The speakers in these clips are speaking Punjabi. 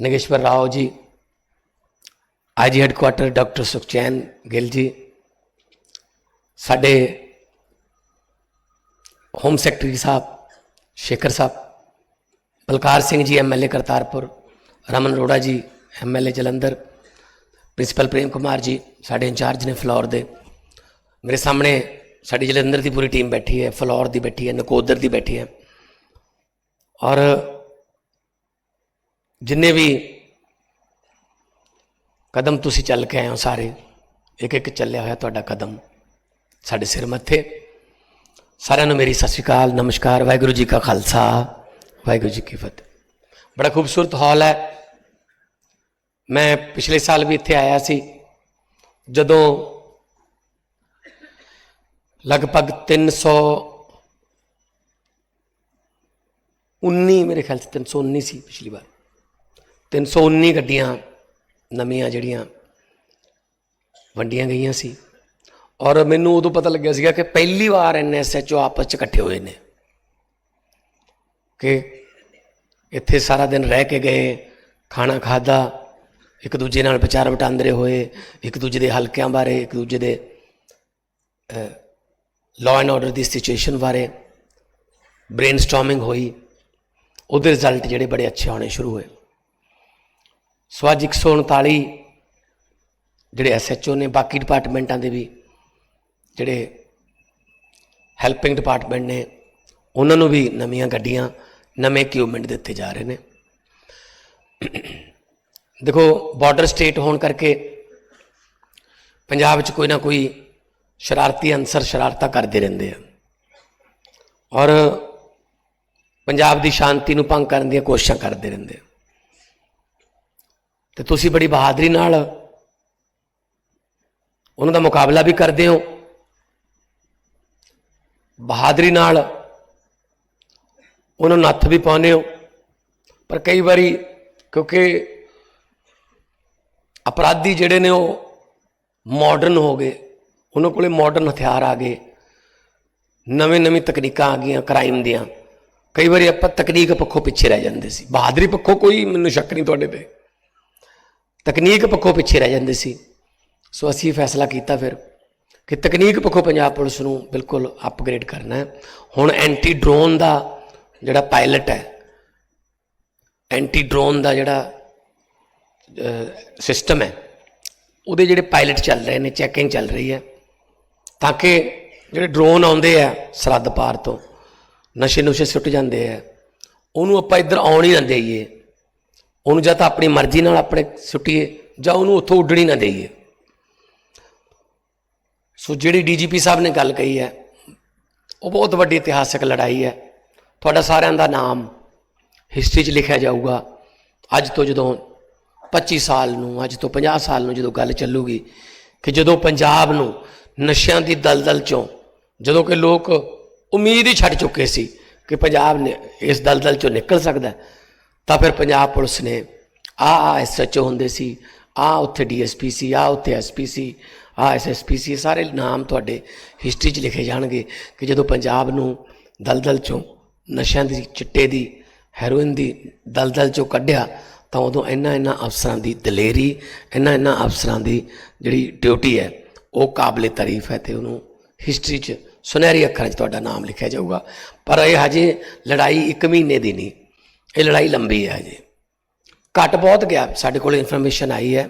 Nageshwar Rao ji IG headquarter doctor Sukhchain Gill ji ਸਾਡੇ home secretary sahib Shekhar sahib Balkar Singh ji MLA Kartarpur Raman Arora ji MLA Jalandhar principal Prem Kumar ji ਸਾਡੇ ਇੰਚਾਰਜ ਨੇ ਫਲੋਰ ਦੇ ਮੇਰੇ ਸਾਹਮਣੇ ਸਾਡੀ ਜਲੰਧਰ ਦੀ ਪੂਰੀ ਟੀਮ ਬੈਠੀ ਹੈ ਫਲੋਰ ਦੀ ਬੈਠੀ ਹੈ ਨਕੋਦਰ ਦੀ ਬੈਠੀ ਹੈ ਔਰ ਜਿੰਨੇ ਵੀ ਕਦਮ ਤੁਸੀਂ ਚੱਲ ਕੇ ਆਏ ਹੋ ਸਾਰੇ ਇੱਕ ਇੱਕ ਚੱਲਿਆ ਹੋਇਆ ਤੁਹਾਡਾ ਕਦਮ ਸਾਡੇ ਸਿਰ ਮੱਥੇ ਸਾਰਿਆਂ ਨੂੰ ਮੇਰੀ ਸਤਿ ਸ਼੍ਰੀ ਅਕਾਲ ਨਮਸਕਾਰ ਵਾਹਿਗੁਰੂ ਜੀ ਕਾ ਖਾਲਸਾ ਵਾਹਿਗੁਰੂ ਜੀ ਕੀ ਫਤਿਹ ਬੜਾ ਖੂਬਸੂਰਤ ਹਾਲ ਹੈ ਮੈਂ ਪਿਛਲੇ ਸਾਲ ਵੀ ਇੱਥੇ ਆਇਆ ਸੀ ਜਦੋਂ ਲਗਭਗ 300 19 ਮੇਰੇ ਖਿਆਲ 'ਚ 319 ਸੀ ਪਿਛਲੀ ਵਾਰ 319 ਗੱਡੀਆਂ ਨਵੀਆਂ ਜਿਹੜੀਆਂ ਵੰਡੀਆਂ ਗਈਆਂ ਸੀ। ਔਰ ਮੈਨੂੰ ਉਦੋਂ ਪਤਾ ਲੱਗਿਆ ਸੀਗਾ ਕਿ ਪਹਿਲੀ ਵਾਰ ਐਨਐਸਐਚਓ ਆਪਸ ਚ ਇਕੱਠੇ ਹੋਏ ਨੇ। ਕਿ ਇੱਥੇ ਸਾਰਾ ਦਿਨ ਰਹਿ ਕੇ ਗਏ, ਖਾਣਾ ਖਾਦਾ ਇੱਕ ਦੂਜੇ ਨਾਲ ਵਿਚਾਰ ਵਟਾਂਦਰੇ ਹੋਏ, ਇੱਕ ਦੂਜੇ ਦੇ ਹਲਕਿਆਂ ਬਾਰੇ, ਇੱਕ ਦੂਜੇ ਦੇ ਲਾਅ ਐਂਡ ਆਰਡਰ ਦੀ ਸਿਚੁਏਸ਼ਨ ਬਾਰੇ ਬ੍ਰੇਨਸਟਾਰਮਿੰਗ ਹੋਈ। ਉਹਦੇ ਰਿਜ਼ਲਟ ਜਿਹੜੇ ਬੜੇ ਅੱਛੇ ਆਉਣੇ ਸ਼ੁਰੂ ਹੋਏ। ਸੋ ਅੱਜ 139 ਜਿਹੜੇ ਐਸਐਚਓ ਨੇ, ਬਾਕੀ ਡਿਪਾਰਟਮੈਂਟਾਂ ਦੇ ਵੀ ਜਿਹੜੇ ਹੈਲਪਿੰਗ ਡਿਪਾਰਟਮੈਂਟ ਨੇ, ਉਹਨਾਂ ਨੂੰ ਵੀ ਨਵੀਆਂ ਗੱਡੀਆਂ, ਨਵੇਂ ਇਕਵਿਪਮੈਂਟ ਦਿੱਤੇ ਜਾ ਰਹੇ ਨੇ। ਦੇਖੋ ਬਾਰਡਰ ਸਟੇਟ ਹੋਣ ਕਰਕੇ ਪੰਜਾਬ 'ਚ ਕੋਈ ਨਾ ਕੋਈ ਸ਼ਰਾਰਤੀ ਅਨਸਰ ਸ਼ਰਾਰਤਾਂ ਕਰਦੇ ਰਹਿੰਦੇ ਆ। ਔਰ ਪੰਜਾਬ ਦੀ ਸ਼ਾਂਤੀ ਨੂੰ ਭੰਗ ਕਰਨ ਦੀਆਂ ਕੋਸ਼ਿਸ਼ਾਂ ਕਰਦੇ ਰਹਿੰਦੇ ਆ। ਤੇ ਤੁਸੀਂ ਬੜੀ ਬਹਾਦਰੀ ਨਾਲ ਉਹਨਾਂ ਦਾ ਮੁਕਾਬਲਾ ਵੀ ਕਰਦੇ ਹੋ। ਬਹਾਦਰੀ ਨਾਲ ਉਹਨਾਂ ਨੂੰ ਨੱਥ ਵੀ ਪਾਉਂਦੇ ਹੋ। ਪਰ ਕਈ ਵਾਰੀ ਕਿਉਂਕਿ ਅਪਰਾਧੀ ਜਿਹੜੇ ਨੇ ਉਹ ਮਾਡਰਨ ਹੋ ਗਏ, ਉਹਨਾਂ ਕੋਲੇ ਮਾਡਰਨ ਹਥਿਆਰ ਆ ਗਏ, ਨਵੇਂ ਨਵੀਂ ਤਕਨੀਕਾਂ ਆ ਗਈਆਂ ਕ੍ਰਾਈਮ ਦੀਆਂ। ਕਈ ਵਾਰੀ ਆਪਾਂ ਤਕਨੀਕ ਪੱਖੋਂ ਪਿੱਛੇ ਰਹਿ ਜਾਂਦੇ ਸੀ। ਬਹਾਦਰੀ ਪੱਖੋਂ ਕੋਈ ਮੈਨੂੰ ਸ਼ੱਕ ਨਹੀਂ ਤੁਹਾਡੇ ਤੇ। ਤਕਨੀਕ ਪੱਖੋਂ ਪਿੱਛੇ ਰਹਿ ਜਾਂਦੇ ਸੀ। ਸੋ ਅਸੀਂ ਫੈਸਲਾ ਕੀਤਾ ਫਿਰ ਕਿ ਤਕਨੀਕ ਪੱਖੋਂ ਪੰਜਾਬ ਪੁਲਿਸ ਨੂੰ ਬਿਲਕੁਲ ਅਪਗ੍ਰੇਡ ਕਰਨਾ ਹੈ। ਹੁਣ ਐਂਟੀ ਡਰੋਨ ਦਾ ਜਿਹੜਾ ਪਾਇਲਟ ਹੈ ਐਂਟੀ ਡਰੋਨ ਦਾ ਜਿਹੜਾ ਸਿਸਟਮ ਹੈ, ਉਹਦੇ ਜਿਹੜੇ ਪਾਇਲਟ ਚੱਲ ਰਹੇ ਨੇ ਚੈਕਿੰਗ ਚੱਲ ਰਹੀ ਹੈ। ਤਾਂ ਕਿ ਜਿਹੜੇ ਡਰੋਨ ਆਉਂਦੇ ਆ ਸਰਹੱਦ ਪਾਰ ਤੋਂ ਨਸ਼ੇ ਨੁਸ਼ੇ ਸੁੱਟ ਜਾਂਦੇ ਆ, ਉਹਨੂੰ ਆਪਾਂ ਇੱਧਰ ਆਉਣ ਹੀ ਨਾ ਦੇਈਏ। ਉਹਨੂੰ ਜਾਂ ਤਾਂ ਆਪਣੀ ਮਰਜ਼ੀ ਨਾਲ ਆਪਣੇ ਸੁੱਟੀਏ ਜਾਂ ਉਹਨੂੰ ਉੱਥੋਂ ਉੱਡਣੀ ਨਾ ਦੇਈਏ। ਸੋ ਜਿਹੜੀ ਡੀਜੀਪੀ ਸਾਹਿਬ ਨੇ ਗੱਲ ਕਹੀ ਹੈ ਉਹ ਬਹੁਤ ਵੱਡੀ ਇਤਿਹਾਸਕ ਲੜਾਈ ਹੈ। ਤੁਹਾਡਾ ਸਾਰਿਆਂ ਦਾ ਨਾਮ ਹਿਸਟਰੀ 'ਚ ਲਿਖਿਆ ਜਾਊਗਾ। ਅੱਜ ਤੋਂ ਜਦੋਂ 25 ਸਾਲ ਨੂੰ ਅੱਜ ਤੋਂ 50 ਸਾਲ ਨੂੰ ਜਦੋਂ ਗੱਲ ਚੱਲੂਗੀ ਕਿ ਜਦੋਂ ਪੰਜਾਬ ਨੂੰ ਨਸ਼ਿਆਂ ਦੀ ਦਲਦਲ ਚੋਂ ਜਦੋਂ ਕਿ ਲੋਕ ਉਮੀਦ ਹੀ ਛੱਡ ਚੁੱਕੇ ਸੀ ਕਿ ਪੰਜਾਬ ਨੇ ਇਸ ਦਲਦਲ ਚੋਂ ਨਿਕਲ ਸਕਦਾ ਹੈ, ਤਾਂ ਫਿਰ ਪੰਜਾਬ ਪੁਲਿਸ ਨੇ, ਆ ਆ ਐਸਐਚਓ ਹੁੰਦੇ ਸੀ, ਆ ਉੱਥੇ ਡੀਐਸਪੀ ਸੀ, ਆ ਉੱਥੇ ਐਸਪੀ ਸੀ, ਆ ਐਸਐਸਪੀ ਸੀ ਸਾਰੇ ਨਾਮ ਤੁਹਾਡੇ ਹਿਸਟਰੀ 'ਚ ਲਿਖੇ ਜਾਣਗੇ ਕਿ ਜਦੋਂ ਪੰਜਾਬ ਨੂੰ ਦਲਦਲ ਚੋਂ ਨਸ਼ਿਆਂ ਦੀ ਚਿੱਟੇ ਦੀ ਹੈਰੋਇਨ ਦੀ ਦਲਦਲ ਚੋਂ ਕੱਢਿਆ, ਤਾਂ ਉਦੋਂ ਇੰਨਾ ਇੰਨਾ ਅਫਸਰਾਂ ਦੀ ਦਲੇਰੀ, ਇੰਨਾ ਇੰਨਾ ਅਫਸਰਾਂ ਦੀ ਜਿਹੜੀ ਡਿਊਟੀ ਹੈ, ਉਹ ਕਾਬਲੇ ਤਾਰੀਫ ਹੈ ਤੇ ਉਹਨੂੰ ਹਿਸਟਰੀ 'ਚ ਸੁਨਹਿਰੀ ਅੱਖਰਾਂ 'ਚ ਤੁਹਾਡਾ ਨਾਮ ਲਿਖਿਆ ਜਾਊਗਾ। ਪਰ ਇਹ ਹਜੇ ਲੜਾਈ 1 ਮਹੀਨੇ ਦੀ ਨਹੀਂ ਇਹ ਲੜਾਈ ਲੰਬੀ ਹੈ ਹਜੇ ਘਟ ਬਹੁਤ ਗਿਆ। ਸਾਡੇ ਕੋਲ ਇਨਫੋਰਮੇਸ਼ਨ ਆਈ ਹੈ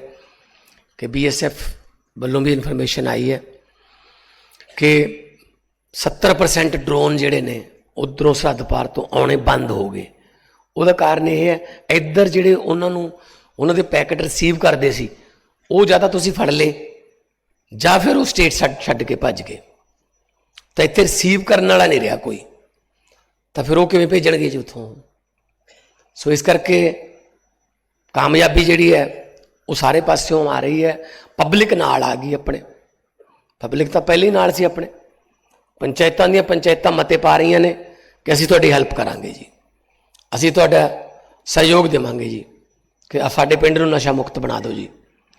ਕਿ ਬੀਐਸਐਫ ਵੱਲੋਂ ਵੀ ਇਨਫੋਰਮੇਸ਼ਨ ਆਈ ਹੈ ਕਿ 70% ਡਰੋਨ ਜਿਹੜੇ ਨੇ, ਉਧਰੋਂ ਸਰਹੱਦ ਪਾਰ ਤੋਂ ਆਉਣੇ ਬੰਦ ਹੋ ਗਏ। ਉਹਦਾ ਕਾਰਨ ਇਹ ਹੈ, ਇੱਧਰ ਜਿਹੜੇ ਉਹਨਾਂ ਨੂੰ, ਉਹਨਾਂ ਦੇ ਪੈਕੇਟ ਰਿਸੀਵ ਕਰਦੇ ਸੀ, ਉਹ ਜਾਂ ਤਾਂ ਤੁਸੀਂ ਫੜ ਲਏ ਜਾਂ ਫਿਰ ਉਹ ਸਟੇਟ ਛੱਡ ਛੱਡ ਕੇ ਭੱਜ ਗਏ। ਤਾਂ ਇੱਥੇ ਰਿਸੀਵ ਕਰਨ ਵਾਲਾ ਨਹੀਂ ਰਿਹਾ ਕੋਈ। ਤਾਂ ਫਿਰ ਉਹ ਕਿਵੇਂ ਭੇਜਣਗੇ ਜੀ ਉੱਥੋਂ? ਸੋ ਇਸ ਕਰਕੇ ਕਾਮਯਾਬੀ ਜਿਹੜੀ ਹੈ, ਉਹ ਸਾਰੇ ਪਾਸਿਓਂ ਆ ਰਹੀ ਹੈ। ਪਬਲਿਕ ਨਾਲ ਆ ਗਈ ਆਪਣੇ। ਪਬਲਿਕ ਤਾਂ ਪਹਿਲੇ ਹੀ ਨਾਲ ਸੀ ਆਪਣੇ। ਪੰਚਾਇਤਾਂ ਦੀਆਂ ਪੰਚਾਇਤਾਂ ਮਤੇ ਪਾ ਰਹੀਆਂ ਨੇ ਕਿ ਅਸੀਂ ਤੁਹਾਡੀ ਹੈਲਪ ਕਰਾਂਗੇ ਜੀ। ਅਸੀਂ ਤੁਹਾਡਾ ਸਹਿਯੋਗ ਦੇਵਾਂਗੇ ਜੀ ਕਿ ਸਾਡੇ ਪਿੰਡ ਨੂੰ ਨਸ਼ਾ ਮੁਕਤ ਬਣਾ ਦਿਓ ਜੀ।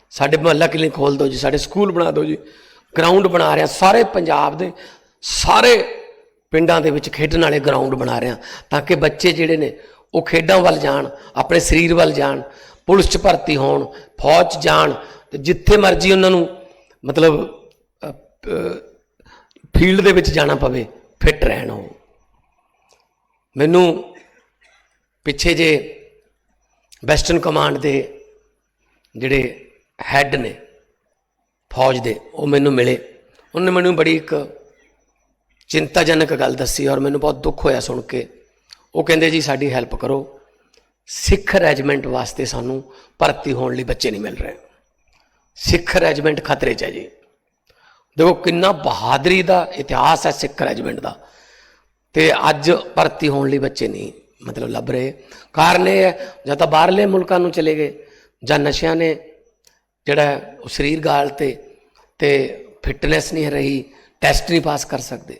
ਸਾਡੇ ਮੁਹੱਲਾ ਕਲੀਨਿਕ ਖੋਲ ਦਿਓ ਜੀ, ਸਾਡੇ ਸਕੂਲ ਬਣਾ ਦਿਓ ਜੀ। ਗਰਾਊਂਡ ਬਣਾ ਰਿਹਾ, ਸਾਰੇ ਪੰਜਾਬ ਦੇ ਸਾਰੇ ਪਿੰਡਾਂ ਦੇ ਵਿੱਚ ਖੇਡਣ ਵਾਲੇ ਗਰਾਊਂਡ ਬਣਾ ਰਿਹਾ ਤਾਂ ਕਿ ਬੱਚੇ ਜਿਹੜੇ ਨੇ ਉਹ ਖੇਡਾਂ ਵੱਲ ਜਾਣ, ਆਪਣੇ ਸਰੀਰ ਵੱਲ ਜਾਣ, ਪੁਲਿਸ 'ਚ ਭਰਤੀ ਹੋਣ, ਫੌਜ 'ਚ ਜਾਣ ਤੇ ਜਿੱਥੇ ਮਰਜ਼ੀ ਉਹਨਾਂ ਨੂੰ ਮਤਲਬ ਫੀਲਡ ਦੇ ਵਿੱਚ ਜਾਣਾ ਪਵੇ, ਫਿੱਟ ਰਹਿਣ ਉਹ। ਮੈਨੂੰ ਪਿੱਛੇ ਜੇ ਵੈਸਟਰਨ ਕਮਾਂਡ ਦੇ ਜਿਹੜੇ ਹੈੱਡ ਨੇ, ਫੌਜ ਦੇ, ਉਹ ਮੈਨੂੰ ਮਿਲੇ। ਉਹਨੇ ਮੈਨੂੰ ਬੜੀ ਇੱਕ ਚਿੰਤਾਜਨਕ ਗੱਲ ਦੱਸੀ ਔਰ ਮੈਨੂੰ ਬਹੁਤ ਦੁੱਖ ਹੋਇਆ ਸੁਣ ਕੇ। ਉਹ ਕਹਿੰਦੇ ਜੀ ਸਾਡੀ ਹੈਲਪ ਕਰੋ। ਸਿੱਖ ਰੈਜੀਮੈਂਟ ਵਾਸਤੇ ਸਾਨੂੰ ਭਰਤੀ ਹੋਣ ਲਈ ਬੱਚੇ ਨਹੀਂ ਮਿਲ ਰਹੇ। ਸਿੱਖ ਰੈਜੀਮੈਂਟ ਖਤਰੇ 'ਚ ਹੈ ਜੀ। ਦੇਖੋ ਕਿੰਨਾ ਬਹਾਦਰੀ ਦਾ ਇਤਿਹਾਸ ਹੈ ਸਿੱਖ ਰੈਜੀਮੈਂਟ ਦਾ। ਤੇ ਅੱਜ ਭਰਤੀ ਹੋਣ ਲਈ ਬੱਚੇ ਨਹੀਂ ਮਤਲਬ ਲੱਭ ਰਹੇ। ਕਾਰਨ ਇਹ ਹੈ, ਜਾਂ ਤਾਂ ਬਾਹਰਲੇ ਮੁਲਕਾਂ ਨੂੰ ਚਲੇ ਗਏ, ਜਾਂ ਨਸ਼ਿਆਂ ਨੇ ਜਿਹੜਾ ਉਹ ਸਰੀਰ ਗਾਲ ਤੇ ਤੇ ਫਿਟਨੈਸ ਨਹੀਂ ਰਹੀ ਟੈਸਟ ਨਹੀਂ ਪਾਸ ਕਰ ਸਕਦੇ।